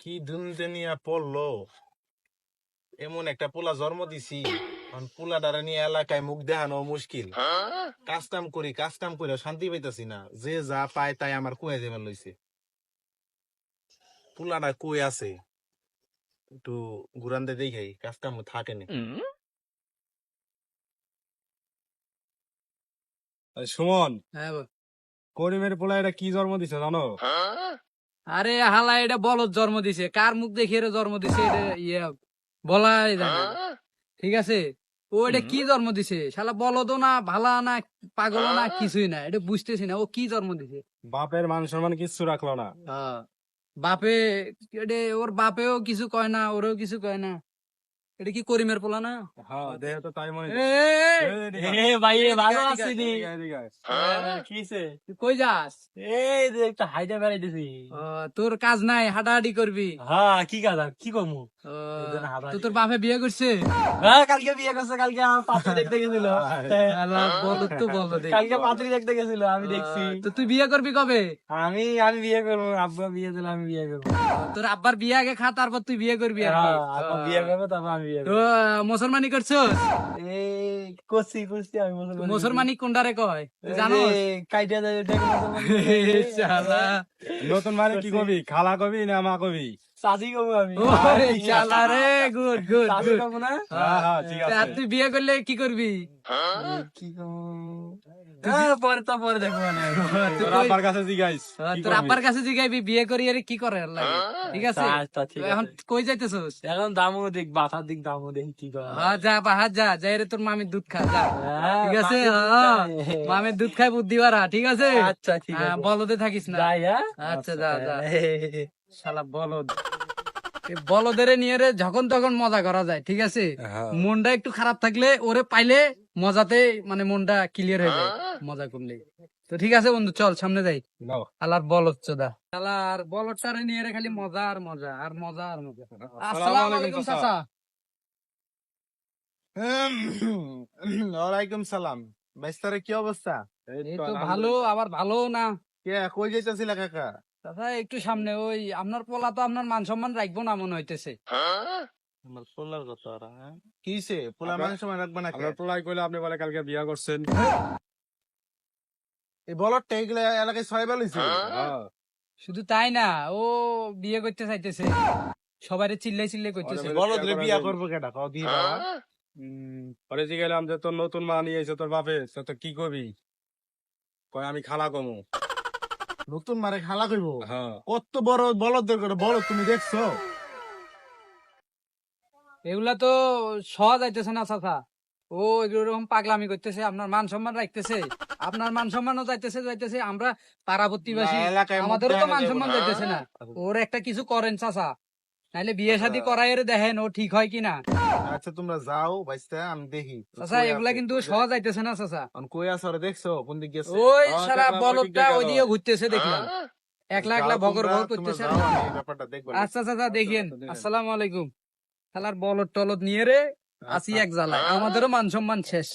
কি দুনতে নিয়ে পড়ল? এমন একটা পোলা জন্ম দিছি। পোলা দ্বারা নিয়ে এলাকায় মুখ দেখানো মুশকিল। কাজ কাম করি কাজ কাম করে শান্তি পাইতাছি না। যে যা পায় তাই আমার কুয়ে দেবার লইছে। পোলাটা কই আছে? একটু ঘুরান দিয়ে দেখাই কাজ কাম থাকে না। সুমন হ্যাঁ। করিমের পোলা এটা কি জন্ম দিছে জানো? আরে হালা এটা বলদ জন্ম দিছে। কার মুখ দেখে জন্ম দিছে? এটা ইয়ে বলাই ঠিক আছে? ও এটা কি জন্ম দিছে? শালা বলদও না ভালা না পাগল না কিছুই না। এটা বুঝতেছি না। ও কি জন্ম দিছে? বাপের মান সম্মান কিছু রাখল না। বাপে এটা ওর বাপেও কিছু কয় না ওরও কিছু কয় না। এটা কি করিমের পোলা না? হ্যাঁ দেহ তো তাই মনে এ, এ, ভালো এদিকে, আছিস এদিকে, এদিকে আয়। কিসে তুই কই যাস? এই যে একটা হাইটা বেড়াইতেছি। ও, তোর কাজ নাই হাঁটাহাঁটি করবি। হ্যাঁ কি কাজ কি করব? ও, তো তোর বাপে বিয়ে করছে? হ্যাঁ কালকে বিয়ে করছে কালকে আমার পাত্রী দেখতে গেছিল। আলা, বলদ তো এই। কালকে পাত্রী দেখতে গেছিল আমি দেখছি। তো তুই বিয়ে করবি কবে? আমি আমি বিয়ে করব আব্বা বিয়ে দিলে আমি বিয়ে করব। তোর আব্বার বিয়ে আগে খা তারপর তুই বিয়ে করবি আর হ্যাঁ, আব্বা বিয়ে করব তারপর আমি মুসলমানি করছ? করছি করছি আমি মুসলমান কোনটারে কয়? জানো কাইটা যায় নতুন মানে কি কবি? খালা কবি না মা কবি? চাষি করব আমি শালা রে গুড গুড চাষি গুড। না? হ্যাঁ হ্যাঁ ঠিক আছে। তুই বিয়ে করলে কি করবি? কি হ্যাঁ, পরে তো পরে দেখব মানে। তোর কই- আব্বার কাছে জিগাইস তোর আব্বার কাছে জিগাইবি বিয়ে করি আরে কি করে লাগে ঠিক আছে? তা- তা ঠিক এখন কই যাইতেছস? এখন দামও দেখ দিক দামও দেখ কি করে হ্যাঁ যা যা যাই রে তোর মামির দুধ খা যা। হ্যাঁ, ঠিক আছে? মামির দুধ হ্যাঁ, খায়। খাই বুদ্ধি বাড়া ঠিক আছে? আচ্ছা ঠিক হ্যাঁ, আছে। বলদে থাকিস না। হ্যাঁ? আচ্ছা যা যা। শালা বলদ। এই বলদের নিয়ে রে যখন তখন মজা করা যায় ঠিক আছে? হ্যাঁ। মনটা একটু খারাপ থাকলে ওরে পাইলে মজাতে মানে মনটা ক্লিয়ার হয়ে যায় মজা করলে। তো ঠিক আছে বন্ধু চল সামনে যাই। আলার বলদ চোদা। আলার বলদটারে নিয়ে রে খালি মজা আর মজা আর মজা আর মজা। আসসালামু আলাইকুম চাচা। ওয়ালাইকুম সালাম। বাইস্তারে কি অবস্থা? এই তো ভালো আবার ভালো না। কে কই যাইতাছিলা কাকা? চাচা একটু সামনে ওই আপনার পোলা তো আপনার মান সম্মান রাখব না মনে হইতেছে। আমার পোলার কথা ওরা হ্যাঁ? পোলা আপনার- মানুষ রাখবে না আপনার পোলাই কইলে আপনি বলে কালকে বিয়া করছেন। এই বলদটা এগুলা এলাকায় ছয় বেলাইছে হ্যাঁ। শুধু তাই না ও বিয়ে করতে চাইতেছে। সবাই চিল্লাই চিল্লাই করতেছে। বলদ রে বিয়া করব কেটা কও দি বাবা। পরে জিগাইলাম যে তোর নতুন মা নিয়ে এসে তোর বাপে তো কি করবি কয় আমি খালা কমু। নতুন মারে খালা কইব। হ্যাঁ। কত বড় বলদ দরকার বলদ তুমি দেখছ। এগুলা তো সহজ যাইতেছে না চাচা। ও এগুলো এরকম পাগলামি করতেছে আপনার মান সম্মান রাখতেছে। আপনার মান সম্মানও যাইতেছে যাইতেছে আমরা পাড়া প্রতিবাসী না, আমাদেরও তো মান সম্মান যাইতেছে না। ওর একটা কিছু করেন চাচা। নাইলে বিয়ে শাদী করাই এর দেখেন ও ঠিক হয় কিনা। আচ্ছা তোমরা যাও বাইস্তা আমি দেখি। চাচা এগুলা কিন্তু সহজ যাইতেছে না চাচা। অন কই আছে দেখছ? কোন দিক গেছে? ওই সারা বলদটা দিকে ওই। দিয়ে ঘুরতেছে দেখলাম। একলা একলা ভগর ভগর করতেছে। আচ্ছা চাচা দেখেন। আচ্ছা, দেখেন। আসসালামু আলাইকুম। শালার বলদ টলদ নিয়ে রে আসি এক জ্বালায়। আমাদেরও মান সম্মান শেষ।